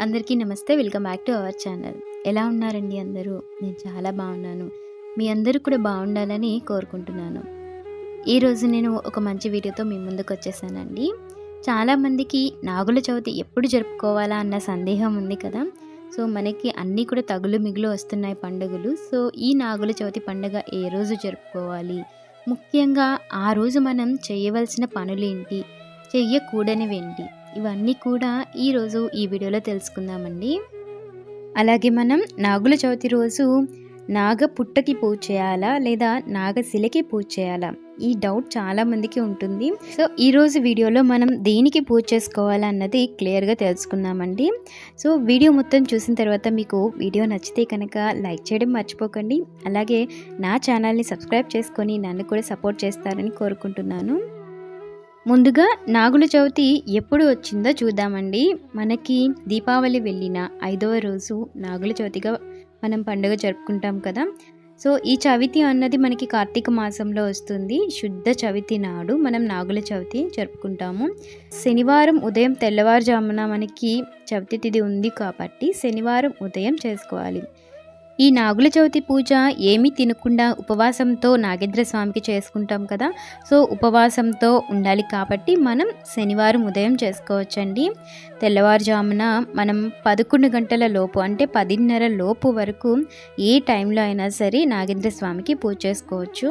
అందరికీ నమస్తే welcome back to our channel. ఎలా ఉన్నారండి అందరూ? నేను చాలా బాగున్నాను. మీ అందరూ కూడా బాగుండాలని కోరుకుంటున్నాను. ఈరోజు నేను ఒక మంచి వీడియోతో మీ ముందుకు వచ్చేసానండి. చాలామందికి నాగుల చవితి ఎప్పుడు జరుపుకోవాలా అన్న సందేహం ఉంది కదా? సో మనకి అన్నీ కూడా తగులు మిగులు వస్తున్నాయి పండుగలు. సో ఈ నాగుల చవితి పండుగ ఏ రోజు జరుపుకోవాలి? ముఖ్యంగా ఆ రోజు మనం చేయవలసిన పనులేంటి? చెయ్యకూడనివేంటి? ఇవన్నీ కూడా ఈరోజు ఈ వీడియోలో తెలుసుకుందామండి. అలాగే మనం నాగుల చవితి రోజు నాగ పుట్టకి పూజ చేయాలా లేదా నాగశిలకి పూజ చేయాలా? ఈ డౌట్ చాలా మందికి ఉంటుంది. సో ఈ రోజు వీడియోలో మనం దేనికి పూజ చేసుకోవాలా అన్నది క్లియర్గా తెలుసుకుందామండి. సో వీడియో మొత్తం చూసిన తర్వాత మీకు వీడియో నచ్చితే కనుక లైక్ చేయడం మర్చిపోకండి. అలాగే నా ఛానల్ని సబ్స్క్రైబ్ చేసుకొని నన్ను కూడా సపోర్ట్ చేస్తారని కోరుకుంటున్నాను. ముందుగా నాగుల చవితి ఎప్పుడు వచ్చిందో చూద్దామండి. మనకి దీపావళి వెళ్ళిన ఐదవ రోజు నాగుల చవితిగా మనం పండుగ జరుపుకుంటాం కదా. సో ఈ చవితి అన్నది మనకి కార్తీక మాసంలో వస్తుంది. శుద్ధ చవితి నాడు మనం నాగుల చవితి జరుపుకుంటాము. శనివారం ఉదయం తెల్లవారుజామున మనకి చవితి తిథి ఉంది కాబట్టి శనివారం ఉదయం చేసుకోవాలి. ఈ నాగుల చవితి పూజ ఏమీ తినకుండా ఉపవాసంతో నాగేంద్ర స్వామికి చేసుకుంటాం కదా. సో ఉపవాసంతో ఉండాలి కాబట్టి మనం శనివారం ఉదయం చేసుకోవచ్చండి. తెల్లవారుజామున మనం పదకొండు గంటల లోపు అంటే పదిన్నర లోపు వరకు ఏ టైంలో అయినా సరే నాగేంద్ర స్వామికి పూజ చేసుకోవచ్చు.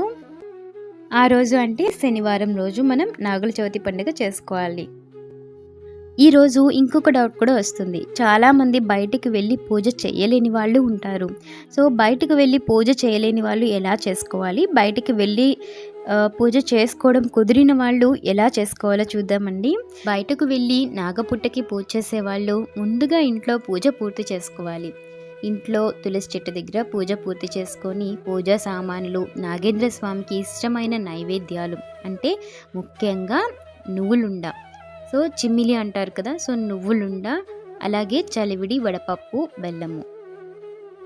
ఆ రోజు అంటే శనివారం రోజు మనం నాగుల చవితి పండుగ చేసుకోవాలి. ఈరోజు ఇంకొక డౌట్ కూడా వస్తుంది. చాలామంది బయటికి వెళ్ళి పూజ చేయలేని వాళ్ళు ఉంటారు. సో బయటకు వెళ్ళి పూజ చేయలేని వాళ్ళు ఎలా చేసుకోవాలి? బయటికి వెళ్ళి పూజ చేసుకోవడం కుదిరిన వాళ్ళు ఎలా చేసుకోవాలో చూద్దామండి. బయటకు వెళ్ళి నాగపుట్టకి పూజ చేసే వాళ్ళు ముందుగా ఇంట్లో పూజ పూర్తి చేసుకోవాలి. ఇంట్లో తులసి చెట్టు దగ్గర పూజ పూర్తి చేసుకొని పూజా సామాన్లు నాగేంద్ర స్వామికి ఇష్టమైన నైవేద్యాలు అంటే ముఖ్యంగా నువ్వులుండ. సో చిమ్మిలి అంటారు కదా సో నువ్వులుండ అలాగే చలివిడి వడపప్పు బెల్లము.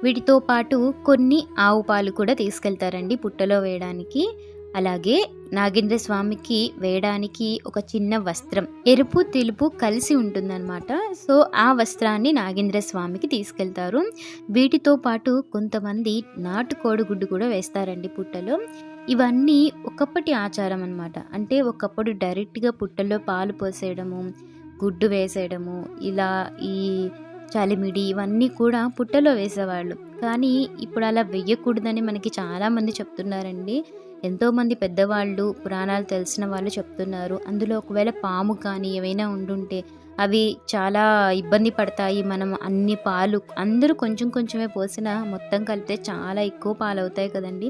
వీటితో పాటు కొన్ని ఆవు పాలు కూడా తీసుకెళ్తారండి పుట్టలో వేయడానికి. అలాగే నాగేంద్ర స్వామికి వేయడానికి ఒక చిన్న వస్త్రం ఎరుపు తెలుపు కలిసి ఉంటుందన్నమాట. సో ఆ వస్త్రాన్ని నాగేంద్ర స్వామికి తీసుకెళ్తారు. వీటితో పాటు కొంతమంది నాటు కోడిగుడ్డు కూడా వేస్తారండి పుట్టలో. ఇవన్నీ ఒకప్పటి ఆచారం అన్నమాట. అంటే ఒకప్పుడు డైరెక్ట్గా పుట్టల్లో పాలు పోసేయడము గుడ్డు వేసేయడము ఇలా ఈ చలిమిడి ఇవన్నీ కూడా పుట్టలో వేసేవాళ్ళు. కానీ ఇప్పుడు అలా వెయ్యకూడదని మనకి చాలామంది చెప్తున్నారండి. ఎంతోమంది పెద్దవాళ్ళు పురాణాలు తెలిసిన వాళ్ళు చెప్తున్నారు. అందులో ఒకవేళ పాము కానీ ఏవైనా ఉండుంటే అవి చాలా ఇబ్బంది పడతాయి. మనం అన్ని పాలు అందరూ కొంచెం కొంచెమే పోసినా మొత్తం కలిపితే చాలా ఎక్కువ పాలు అవుతాయి కదండి.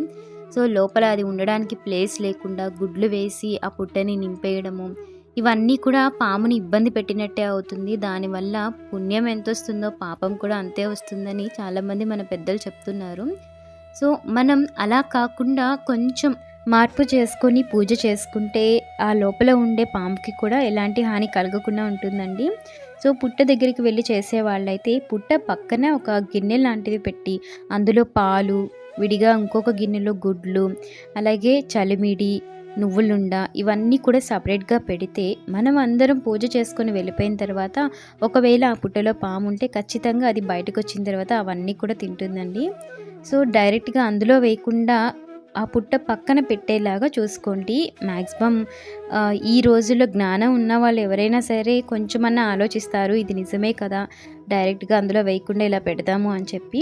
సో లోపల అది ఉండడానికి ప్లేస్ లేకుండా గుడ్లు వేసి ఆ పుట్టని నింపేయడము. ఇవన్నీ కూడా పాముని ఇబ్బంది పెట్టినట్టే అవుతుంది. దానివల్ల పుణ్యం ఎంత వస్తుందో పాపం కూడా అంతే వస్తుందని చాలామంది మన పెద్దలు చెప్తున్నారు. సో మనం అలా కాకుండా కొంచెం మార్పు చేసుకొని పూజ చేసుకుంటే ఆ లోపల ఉండే పాముకి కూడా ఎలాంటి హాని కలగకుండా ఉంటుందండి. సో పుట్ట దగ్గరికి వెళ్ళి చేసే వాళ్ళైతే పుట్ట పక్కన ఒక గిన్నె లాంటిది పెట్టి అందులో పాలు విడిగా ఇంకొక గిన్నెలో గుడ్లు అలాగే చలిమిడి నువ్వులుండ ఇవన్నీ కూడా సపరేట్గా పెడితే మనం అందరం పూజ చేసుకొని వెళ్ళిపోయిన తర్వాత ఒకవేళ ఆ పుట్టలో పాము ఉంటే ఖచ్చితంగా అది బయటకు వచ్చిన తర్వాత అవన్నీ కూడా తింటుందండి. సో డైరెక్ట్గా అందులో వేయకుండా ఆ పుట్ట పక్కన పెట్టేలాగా చూసుకోండి. మ్యాక్సిమం ఈ రోజుల్లో జ్ఞానం ఉన్న వాళ్ళు ఎవరైనా సరే కొంచెమన్నా ఆలోచిస్తారు ఇది నిజమే కదా డైరెక్ట్గా అందులో వేయకుండా ఇలా పెడదాము అని చెప్పి.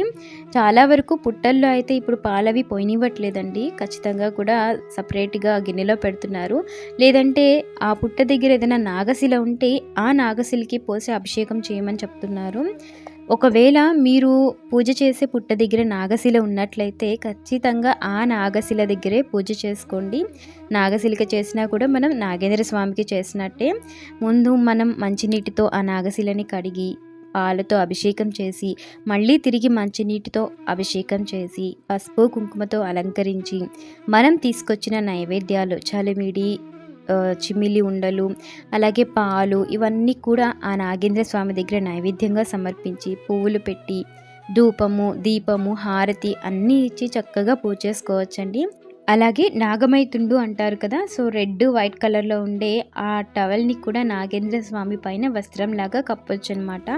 చాలా వరకు పుట్టల్లో అయితే ఇప్పుడు పాలవి పోయినివ్వట్లేదండి. ఖచ్చితంగా కూడా సపరేట్గా గిన్నెలో పెడుతున్నారు. లేదంటే ఆ పుట్ట దగ్గర ఏదైనా నాగశిల ఉంటే ఆ నాగశిలకి పోసి అభిషేకం చేయమని చెప్తున్నారు. ఒకవేళ మీరు పూజ చేసే పుట్ట దగ్గర నాగశిల ఉన్నట్లయితే ఖచ్చితంగా ఆ నాగశిల దగ్గరే పూజ చేసుకోండి. నాగశిలిక చేసినా కూడా మనం నాగేంద్ర స్వామికి చేసినట్టే. ముందు మనం మంచినీటితో ఆ నాగశిలని కడిగి పాలతో అభిషేకం చేసి మళ్ళీ తిరిగి మంచినీటితో అభిషేకం చేసి పసుపు కుంకుమతో అలంకరించి మనం తీసుకొచ్చిన నైవేద్యాలు చలిమిడి చిమిలి ఉండలు అలాగే పాలు ఇవన్నీ కూడా ఆ నాగేంద్ర స్వామి దగ్గర నైవేద్యంగా సమర్పించి పువ్వులు పెట్టి ధూపము దీపము హారతి అన్నీ ఇచ్చి చక్కగా పూజ చేసుకోవచ్చండి. అలాగే నాగమైతుండు అంటారు కదా సో రెడ్ వైట్ కలర్లో ఉండే ఆ టవల్ని కూడా నాగేంద్ర స్వామి పైన వస్త్రం లాగా కప్పొచ్చు అనమాట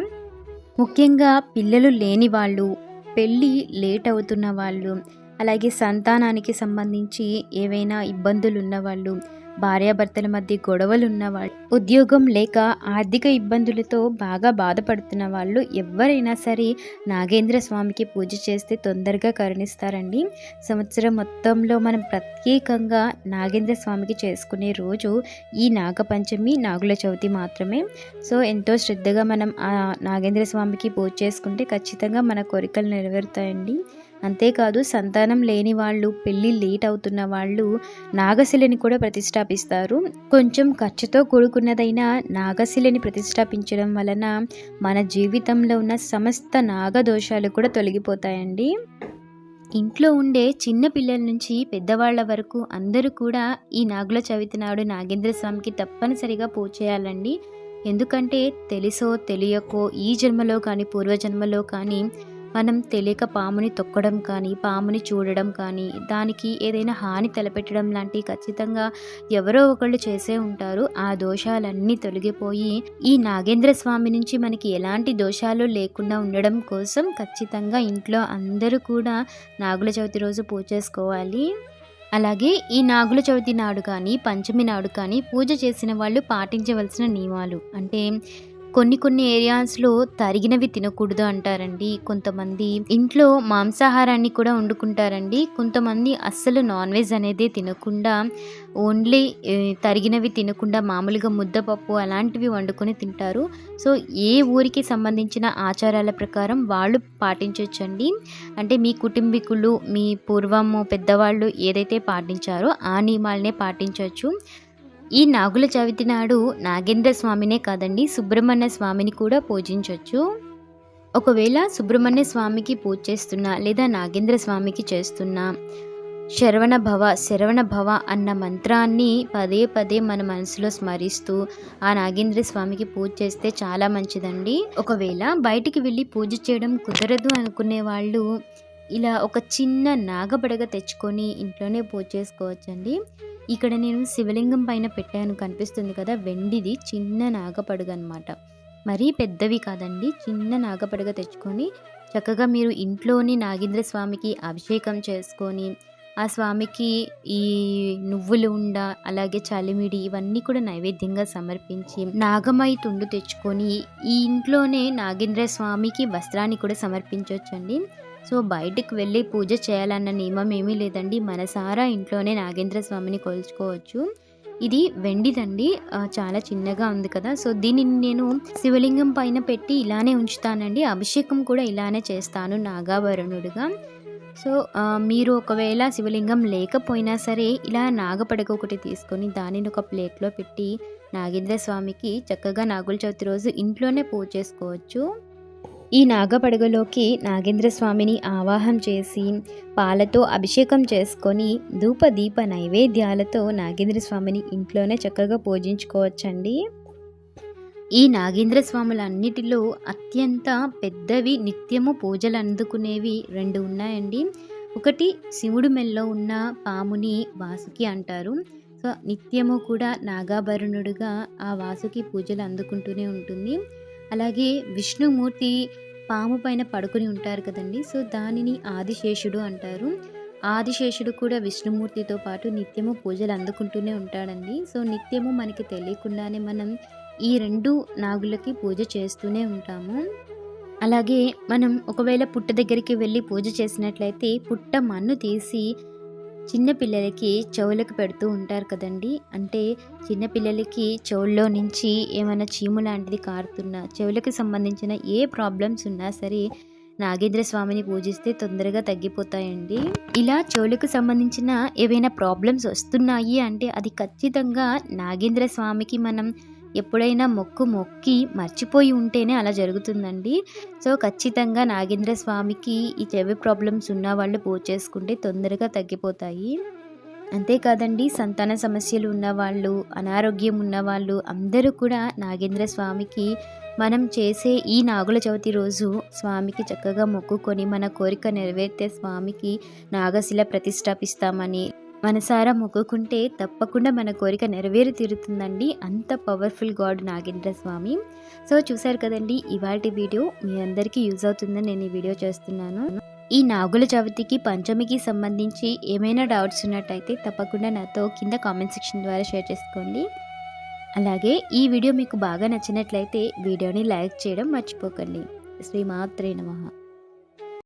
ముఖ్యంగా పిల్లలు లేని వాళ్ళు పెళ్ళి లేట్ అవుతున్న వాళ్ళు అలాగే సంతానానికి సంబంధించి ఏవైనా ఇబ్బందులు ఉన్నవాళ్ళు భార్యాభర్తల మధ్య గొడవలు ఉన్నవాళ్ళు ఉద్యోగం లేక ఆర్థిక ఇబ్బందులతో బాగా బాధపడుతున్న వాళ్ళు ఎవరైనా సరే నాగేంద్ర స్వామికి పూజ చేస్తే తొందరగా కరుణిస్తారండి. సంవత్సరం మొత్తంలో మనం ప్రత్యేకంగా నాగేంద్ర స్వామికి చేసుకునే రోజు ఈ నాగపంచమి నాగుల చవితి మాత్రమే. సో ఎంతో శ్రద్ధగా మనం ఆ నాగేంద్ర స్వామికి పూజ చేసుకుంటే ఖచ్చితంగా మన కోరికలు నెరవేరుతాయండి. అంతేకాదు సంతానం లేని వాళ్ళు పెళ్ళి లేట్ అవుతున్న వాళ్ళు నాగశిలని కూడా ప్రతిష్టాపిస్తారు. కొంచెం ఖర్చుతో కూడుకున్నదైన నాగశిలని ప్రతిష్టాపించడం వలన మన జీవితంలో ఉన్న సమస్త నాగదోషాలు కూడా తొలగిపోతాయండి. ఇంట్లో ఉండే చిన్న పిల్లల నుంచి పెద్దవాళ్ళ వరకు అందరూ కూడా ఈ నాగుల చవితి నాడు నాగేంద్ర స్వామికి తప్పనిసరిగా పూజ చేయాలండి. ఎందుకంటే తెలుసో తెలియకో ఈ జన్మలో కానీ పూర్వజన్మలో కానీ మనం తెలియక పాముని తొక్కడం కానీ పాముని చూడడం కానీ దానికి ఏదైనా హాని తలపెట్టడం లాంటి ఖచ్చితంగా ఎవరో ఒకళ్ళు చేసే ఉంటారు. ఆ దోషాలన్నీ తొలగిపోయి ఈ నాగేంద్ర స్వామి నుంచి మనకి ఎలాంటి దోషాలు లేకుండా ఉండడం కోసం ఖచ్చితంగా ఇంట్లో అందరూ కూడా నాగుల చవితి రోజు పూజ చేసుకోవాలి. అలాగే ఈ నాగుల చవితి నాడు కానీ పంచమి నాడు కానీ పూజ చేసిన వాళ్ళు పాటించవలసిన నియమాలు. అంటే కొన్ని కొన్ని ఏరియాస్లో తరిగినవి తినకూడదు అంటారండి. కొంతమంది ఇంట్లో మాంసాహారాన్ని కూడా వండుకుంటారండి. కొంతమంది అస్సలు నాన్ వెజ్ అనేది తినకుండా ఓన్లీ తరిగినవి తినకుండా మామూలుగా ముద్దపప్పు అలాంటివి వండుకొని తింటారు. సో ఏ ఊరికి సంబంధించిన ఆచారాల ప్రకారం వాళ్ళు పాటించవచ్చండి అంటే మీ కుటుంబీకులు మీ పూర్వము పెద్దవాళ్ళు ఏదైతే పాటించారో ఆ నియమాలనే పాటించవచ్చు ఈ నాగుల చవితి నాడు నాగేంద్ర స్వామినే కాదండి సుబ్రహ్మణ్య స్వామిని కూడా పూజించవచ్చు ఒకవేళ సుబ్రహ్మణ్య స్వామికి పూజ చేస్తున్నా లేదా నాగేంద్ర స్వామికి చేస్తున్నా శరవణ భవ శరవణ భవ అన్న మంత్రాన్ని పదే పదే మన మనసులో స్మరిస్తూ ఆ నాగేంద్ర స్వామికి పూజ చేస్తే చాలా మంచిదండి. ఒకవేళ బయటికి వెళ్ళి పూజ చేయడం కుదరదు అనుకునే వాళ్ళు ఇలా ఒక చిన్న నాగబడగ తెచ్చుకొని ఇంట్లోనే పూజ చేసుకోవచ్చండి. ఇక్కడ నేను శివలింగం పైన పెట్టాను కనిపిస్తుంది కదా? వెండిది చిన్న నాగపడుగ అనమాట మరీ పెద్దవి కాదండి చిన్న నాగపడుగ తెచ్చుకొని చక్కగా మీరు ఇంట్లోని నాగేంద్ర స్వామికి అభిషేకం చేసుకొని ఆ స్వామికి ఈ నువ్వులు ఉండ అలాగే చలిమిడి ఇవన్నీ కూడా నైవేద్యంగా సమర్పించి నాగమై తుండు తెచ్చుకొని ఈ ఇంట్లోనే నాగేంద్ర స్వామికి వస్త్రాన్ని కూడా సమర్పించవచ్చండి సో బయటకు వెళ్ళి పూజ చేయాలన్న నియమం ఏమీ లేదండి. మనసారా ఇంట్లోనే నాగేంద్ర స్వామిని కొలుచుకోవచ్చు. ఇది వెండిదండి. చాలా చిన్నగా ఉంది కదా. సో దీనిని నేను శివలింగం పైన పెట్టి ఇలానే ఉంచుతానండి. అభిషేకం కూడా ఇలానే చేస్తాను నాగాభరణుడిగా. సో మీరు ఒకవేళ శివలింగం లేకపోయినా సరే ఇలా నాగపడక ఒకటి తీసుకొని దానిని ఒక ప్లేట్లో పెట్టి నాగేంద్ర స్వామికి చక్కగా నాగుల చవితి రోజు ఇంట్లోనే పూజ చేసుకోవచ్చు. ఈ నాగపడగలోకి నాగేంద్ర స్వామిని ఆవాహం చేసి పాలతో అభిషేకం చేసుకొని ధూప దీప నైవేద్యాలతో నాగేంద్ర స్వామిని ఇంట్లోనే చక్కగా పూజించుకోవచ్చండి. ఈ నాగేంద్ర స్వాములన్నిటిలో అత్యంత పెద్దవి నిత్యము పూజలు అందుకునేవి రెండు ఉన్నాయండి. ఒకటి శివుడు మెల్లో ఉన్న పాముని వాసుకి అంటారు. సో నిత్యము కూడా నాగాభరణుడుగా ఆ వాసుకి పూజలు అందుకుంటూనే ఉంటుంది. అలాగే విష్ణుమూర్తి పాము పైన పడుకొని ఉంటారు కదండి. సో దానిని ఆదిశేషుడు అంటారు. ఆదిశేషుడు కూడా విష్ణుమూర్తితో పాటు నిత్యము పూజలు అందుకుంటూనే ఉంటాడండి. సో నిత్యము మనకి తెలియకుండానే మనం ఈ రెండు నాగులకి పూజ చేస్తూనే ఉంటాము. అలాగే మనం ఒకవేళ పుట్ట దగ్గరికి వెళ్ళి పూజ చేసినట్లయితే పుట్ట మన్ను తీసి చిన్నపిల్లలకి చెవులకు పెడుతూ ఉంటారు కదండి. అంటే చిన్నపిల్లలకి చెవుల్లో నుంచి ఏమైనా చీము లాంటిది కారుతున్నా చెవులకు సంబంధించిన ఏ ప్రాబ్లమ్స్ ఉన్నా సరే నాగేంద్ర స్వామిని పూజిస్తే తొందరగా తగ్గిపోతాయండి. ఇలా చెవులకు సంబంధించిన ఏవైనా ప్రాబ్లమ్స్ వస్తున్నాయి అంటే అది ఖచ్చితంగా నాగేంద్ర స్వామికి మనం ఎప్పుడైనా మొక్కు మొక్కి మర్చిపోయి ఉంటేనే అలా జరుగుతుందండి. సో ఖచ్చితంగా నాగేంద్ర స్వామికి ఈ చెవి ప్రాబ్లమ్స్ ఉన్న వాళ్ళు పూజ చేసుకుంటే తొందరగా తగ్గిపోతాయి. అంతేకాదండి సంతాన సమస్యలు ఉన్నవాళ్ళు అనారోగ్యం ఉన్నవాళ్ళు అందరూ కూడా నాగేంద్ర స్వామికి మనం చేసే ఈ నాగుల చవితి రోజు స్వామికి చక్కగా మొక్కుకొని మన కోరిక నెరవేర్తే స్వామికి నాగశిల ప్రతిష్టాపిస్తామని మనసారా మొక్కుకుంటే తప్పకుండా మన కోరిక నెరవేరు తీరుతుందండి అంత powerful god Nagendra Swamy. So చూసారు కదండి ఇవాటి వీడియో మీ అందరికీ యూజ్ అవుతుందని నేను ఈ వీడియో చేస్తున్నాను. ఈ నాగుల చవితికి పంచమికి సంబంధించి ఏమైనా డౌట్స్ ఉన్నట్టయితే తప్పకుండా నాతో కింద కామెంట్ సెక్షన్ ద్వారా షేర్ చేసుకోండి. అలాగే ఈ వీడియో మీకు బాగా నచ్చినట్లయితే వీడియోని లైక్ చేయడం మర్చిపోకండి. శ్రీమాత్రే నమః.